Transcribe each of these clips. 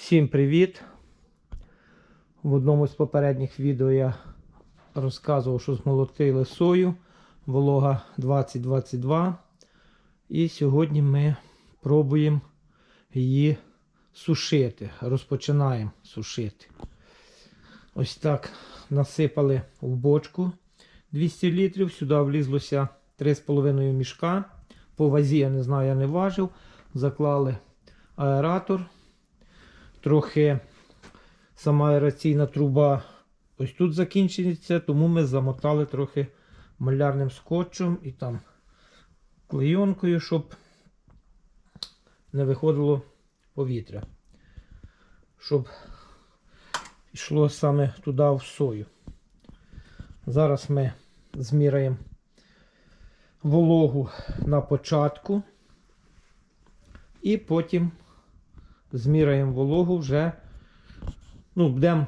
Всім привіт! В одному з попередніх відео я розказував, що змолотили сою, волога 2022. І сьогодні ми пробуємо її сушити. Розпочинаємо сушити. Ось так насипали в бочку 200 літрів. Сюди влізлося 3,5 мішка. По вазі я не знаю, я не важив. Заклали аератор. Трохи сама аераційна труба ось тут закінчується, тому ми замотали трохи малярним скотчем і там клейонкою, щоб не виходило повітря. Щоб йшло саме туди в сою. Зараз ми зміряємо вологу на початку і потім зміряємо вологу вже. Ну, будемо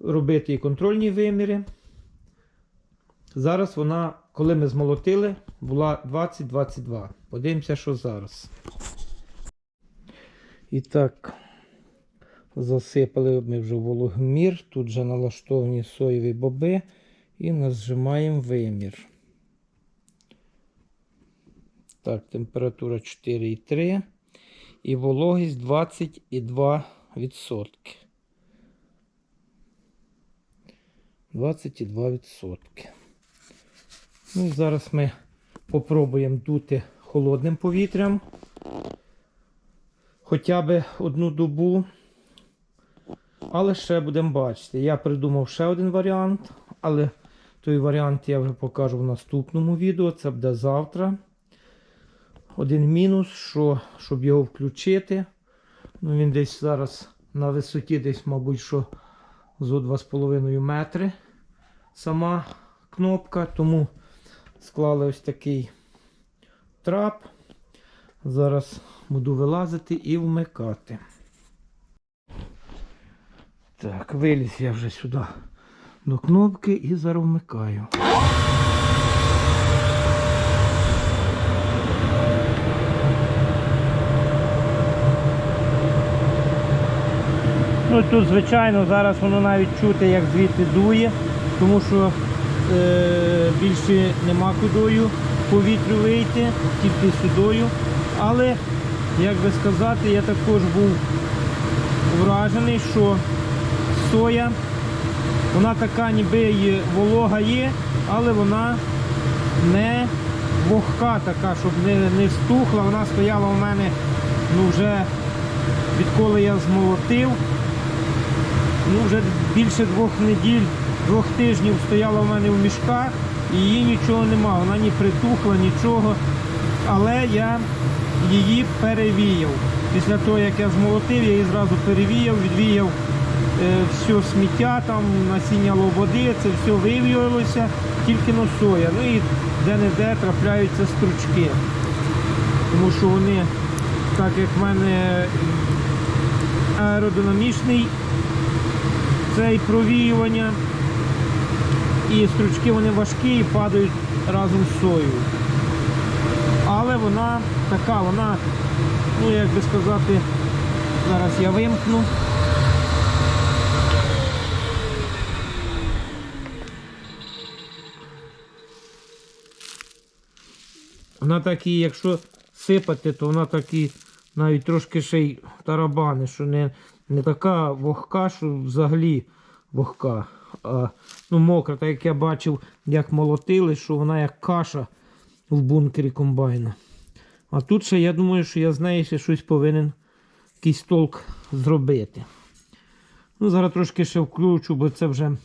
робити і контрольні виміри. Зараз вона, коли ми змолотили, була 20-22. Подивимося, що зараз. І так, засипали ми вже вологомір. Тут вже налаштовані соєві боби і нажимаємо вимір. Так, температура 4,3 і вологість 22%. 22%. Ну зараз ми попробуємо дути холодним повітрям. Хоча б одну добу. Але ще будемо бачити. Я придумав ще один варіант, але той варіант я вже покажу в наступному відео. Це буде завтра. Один мінус, що щоб його включити. Ну, Він десь зараз на висоті, десь, мабуть, що зо 2,5 метри сама кнопка. Тому склали ось такий трап. Зараз буду вилазити і вмикати. Так, виліз я вже сюди до кнопки і зараз вмикаю. Ну тут, звичайно, зараз воно навіть чути, як звідти дує, тому що е, більше нема кудою повітрю вийти, тільки сюдою. Але, як би сказати, я також був вражений, що соя, вона така ніби і волога є, але вона не вогка така, щоб не, не стухла. Вона стояла у мене ну, вже відколи я змолотив ну, вже більше двох неділь, двох тижнів стояла в мене в мішках і її нічого нема, вона ні притухла, нічого. Але я її перевіяв. Після того, як я змолотив, я її зразу перевіяв, відвіяв е, все сміття, там насіння лободи, це все вивіялося, тільки на соя. Ну і де-не-де трапляються стручки. Тому що вони, так як в мене аеродинамічний цей провіювання. І стручки вони важкі і падають разом з соєю. Але вона така, вона, ну як би сказати, зараз я вимкну. Вона такі, якщо сипати, то вона такі навіть трошки ще й тарабани, що не, не така вогка, що взагалі вогка. А, ну, мокра, так як я бачив, як молотили, що вона як каша в бункері комбайна. А тут ще я думаю, що я з неї ще щось повинен якийсь толк зробити. Ну, Зараз трошки ще включу, бо це вже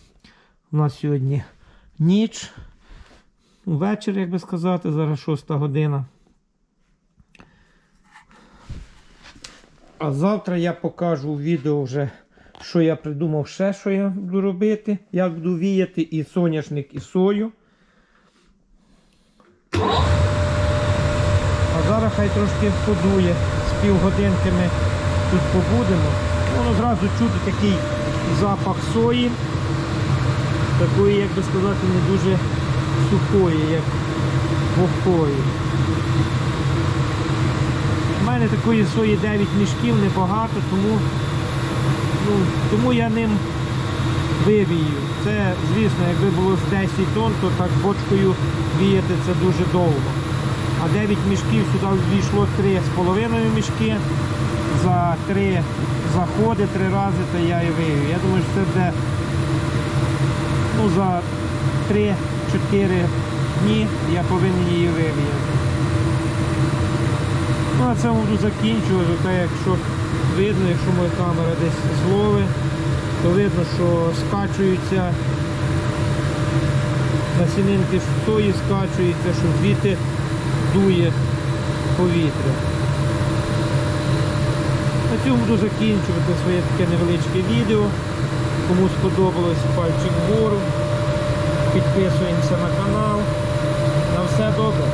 у нас сьогодні ніч. Вечір, як би сказати, зараз 6 година. А завтра я покажу в відео вже, що я придумав ще, що я буду робити, як буду віяти і соняшник, і сою. А зараз хай трошки подує. З півгодинки ми тут побудемо. Воно зразу чути такий запах сої. Такої, як би сказати, не дуже сухої, як вогкої. Мене такої сої 9 мішків небагато, тому, ну, тому я ним вивію. Це, звісно, якби було з 10 тонн, то так бочкою віяти це дуже довго. А 9 мішків сюди ввійшло 3,5 мішки. За 3 заходи, 3 рази, то я і вивів. Я думаю, що це буде ну, за 3-4 дні я повинен її вивіяти. Ну, а це буду закінчувати, так якщо видно, якщо моя камера десь зловить, то видно, що скачуються насінинки сої скачуються, що звідти дує повітря. На цьому буду закінчувати своє таке невеличке відео. Кому сподобалось пальчик вгору. Підписуємося на канал. На все добре.